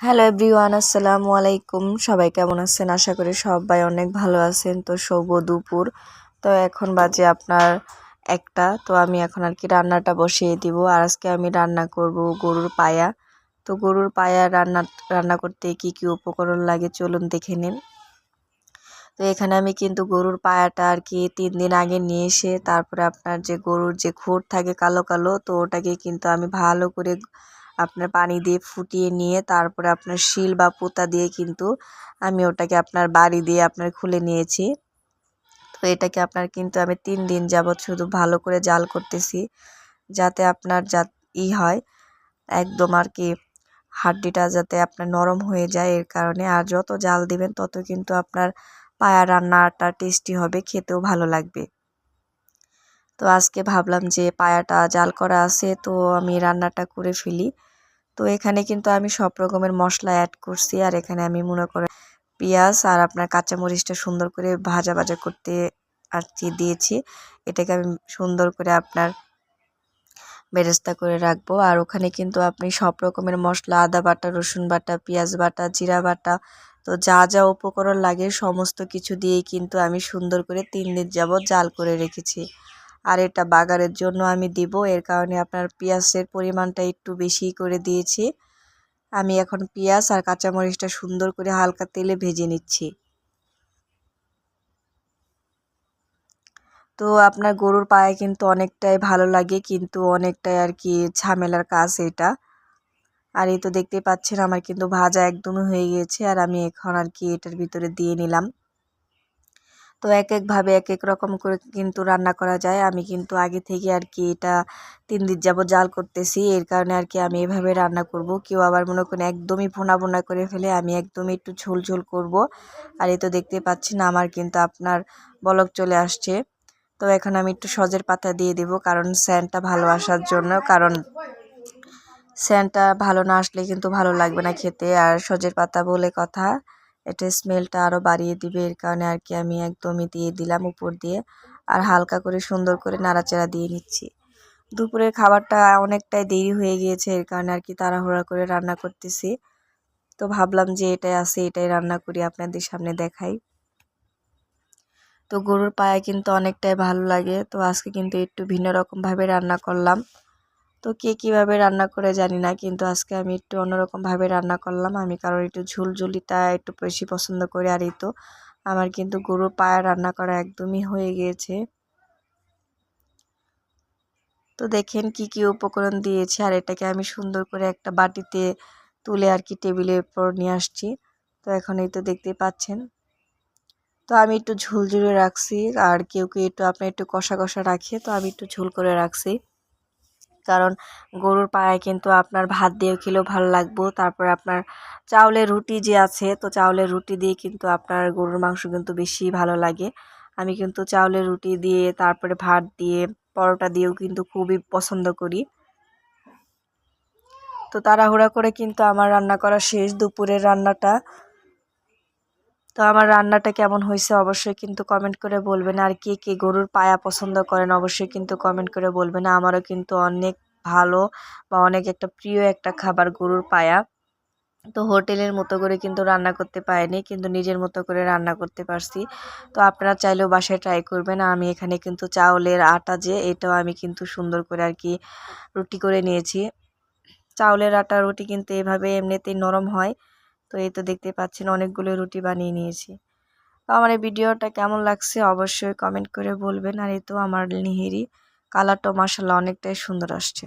Hello everyone আসসালামু আলাইকুম সবাই কেমন আছেন? আশা করি সবাই অনেক ভালো আছেন। তো শুভ দুপুর। তো এখন বাজে আপনার একটা। তো আমি এখন আর কি রান্নাটা বসিয়ে দিব। আর আজকে আমি রান্না করব গরুর পায়া। তো গরুর পায়া রান্না রান্না করতে কি কি উপকরণ লাগে চলুন দেখে নিন। তো এখানে আমি কিন্তু গরুর পায়াটা আর কি তিন দিন আগে নিয়ে এসে, তারপরে আপনার যে গরুর যে খুঁট থাকে কালো কালো, তো ওটাকে কিন্তু আমি ভালো করে আপনার পানি দিয়ে ফুটিয়ে নিয়ে তারপরে আপনার শিল বা পোতা দিয়ে কিন্তু আমি ওটাকে আপনার বাড়ি দিয়ে আপনার খুলে নিয়েছি। তো এটাকে আপনার কিন্তু আমি তিন দিন যাবৎ শুধু ভালো করে জাল করতেছি যাতে আপনার যা ই হয় একদম আর কি হাড্ডিটা যাতে আপনার নরম হয়ে যায় এর কারণে। আর যত জাল দিবেন তত কিন্তু আপনার পায়া রান্নাটা টেস্টি হবে, খেতেও ভালো লাগবে। তো আজকে ভাবলাম যে পায়াটা জাল করা আছে, তো আমি রান্নাটা করে ফেলি। তো এখানে কিন্তু আমি সব রকমের মশলা অ্যাড করছি আর এখানে আমি মনে করেন পেঁয়াজ আর আপনার কাঁচামরিচটা সুন্দর করে ভাজা ভাজা করতে আর কি দিয়েছি। এটাকে আমি সুন্দর করে আপনার বেরেস্তা করে রাখব। আর ওখানে কিন্তু আপনি সব রকমের মশলা, আদা বাটা, রসুন বাটা, পেঁয়াজ বাটা, জিরা বাটা, তো যা যা উপকরণ লাগে সমস্ত কিছু দিয়েই কিন্তু আমি সুন্দর করে তিন দিন যাবৎ জাল করে রেখেছি। আর এটা বাগারের জন্য আমি দিব। এর কারণে আপনার পেঁয়াজের পরিমাণটা একটু বেশি করে দিয়েছি। আমি এখন পেঁয়াজ আর কাঁচামরিচটা সুন্দর করে হালকা তেলে ভেজে নিচ্ছি। তো আপনার গরুর পায়ে কিন্তু অনেকটাই ভালো লাগে, কিন্তু অনেকটাই আর কি ঝামেলার কাজ এটা। আর এই তো দেখতে পাচ্ছেন, আমার কিন্তু ভাজা একদমই হয়ে গিয়েছে আর আমি এখন আর কি এটার ভিতরে দিয়ে নিলাম। তো এক একভাবে এক এক রকম করে কিন্তু রান্না করা যায়। আমি কিন্তু আগে থেকে আর কি এটা তিন দিন যাব জাল করতেছি। এর কারণে আর কি আমি এভাবে রান্না করব। কেউ আবার মনে করেন একদমই ফোনা ফোনা করে ফেলে আমি একদমই একটু ঝোল ঝোল করব। আর এই তো দেখতে পাচ্ছি না আমার কিন্তু আপনার বলক চলে আসছে। তো এখন আমি একটু সজের পাতা দিয়ে দেব কারণ স্যান্ডটা ভালো আসার জন্য। কারণ স্যান্ডটা ভালো না আসলে কিন্তু ভালো লাগবে না খেতে। আর সজের পাতা বলে কথা। এটা স্মেলটা আরও বাড়িয়ে দিবে, এর কারণে আর কি আমি একদমই দিয়ে দিলাম উপর দিয়ে। আর হালকা করে সুন্দর করে নাড়াচাড়া দিয়ে নিচ্ছি। দুপুরের খাবারটা অনেকটাই দেরি হয়ে গিয়েছে, এর কারণে আর কি তাড়াহুড়া করে রান্না করতেছি। তো ভাবলাম যে এটাই আছে, এটাই রান্না করি, আপনাদের সামনে দেখাই। তো গরুর পায়ে কিন্তু অনেকটাই ভালো লাগে, তো আজকে কিন্তু একটু ভিন্ন রকমভাবে রান্না করলাম। তো কে কীভাবে রান্না করে জানি না, কিন্তু আজকে আমি একটু অন্যরকমভাবে রান্না করলাম। আমি কারণ একটু ঝুলঝুলিটা একটু বেশি পছন্দ করি। আর এই তো আমার কিন্তু গরুর পায়ে রান্না করা একদমই হয়ে গিয়েছে। তো দেখেন কি কি উপকরণ দিয়েছে। আর এটাকে আমি সুন্দর করে একটা বাটিতে তুলে আর কি টেবিলের উপর নিয়ে আসছি। তো এখন এই তো দেখতে পাচ্ছেন। তো আমি একটু ঝুলঝুলে রাখছি। আর কেউ কেউ একটু আপনি একটু কষা কষা রাখে, তো আমি একটু ঝুল করে রাখছি। কারণ গরুর পায়ে কিন্তু আপনার ভাত দিয়ে খেলেও ভালো লাগবো। তারপর আপনার চাউলের রুটি যে আছে, তো চাউলের রুটি দিয়ে কিন্তু আপনার গরুর মাংস কিন্তু বেশি ভালো লাগে। আমি কিন্তু চাউলের রুটি দিয়ে, তারপরে ভাত দিয়ে, পরোটা দিয়েও কিন্তু খুবই পছন্দ করি। তো তাড়াহুড়া করে কিন্তু আমার রান্না করা শেষ দুপুরের রান্নাটা। তো আমার রান্নাটা কেমন হয়েছে অবশ্যই কিন্তু কমেন্ট করে বলবেন। আর কে কে গরুর পায়া পছন্দ করেন অবশ্যই কিন্তু কমেন্ট করে বলবেন। আমারও কিন্তু অনেক ভালো বা অনেক একটা প্রিয় একটা খাবার গরুর পায়া। তো হোটেলের মতো করে কিন্তু রান্না করতে পারিনি, কিন্তু নিজের মতো করে রান্না করতে পারছি। তো আপনারা চাইলেও বাসায় ট্রাই করবেন। আমি এখানে কিন্তু চাউলের আটা যে, এটাও আমি কিন্তু সুন্দর করে আর কি রুটি করে নিয়েছি। চাউলের আটা, রুটি কিন্তু এভাবে এমনিতেই নরম হয়। তো এই তো দেখতে পাচ্ছেন অনেকগুলো রুটি বানিয়ে নিয়েছি। তো আমার এই ভিডিওটা কেমন লাগছে অবশ্যই কমেন্ট করে বলবেন। আর এই তো আমার নিহেরি, কালারটা মাসাল্লাহ অনেকটাই সুন্দর আসছে।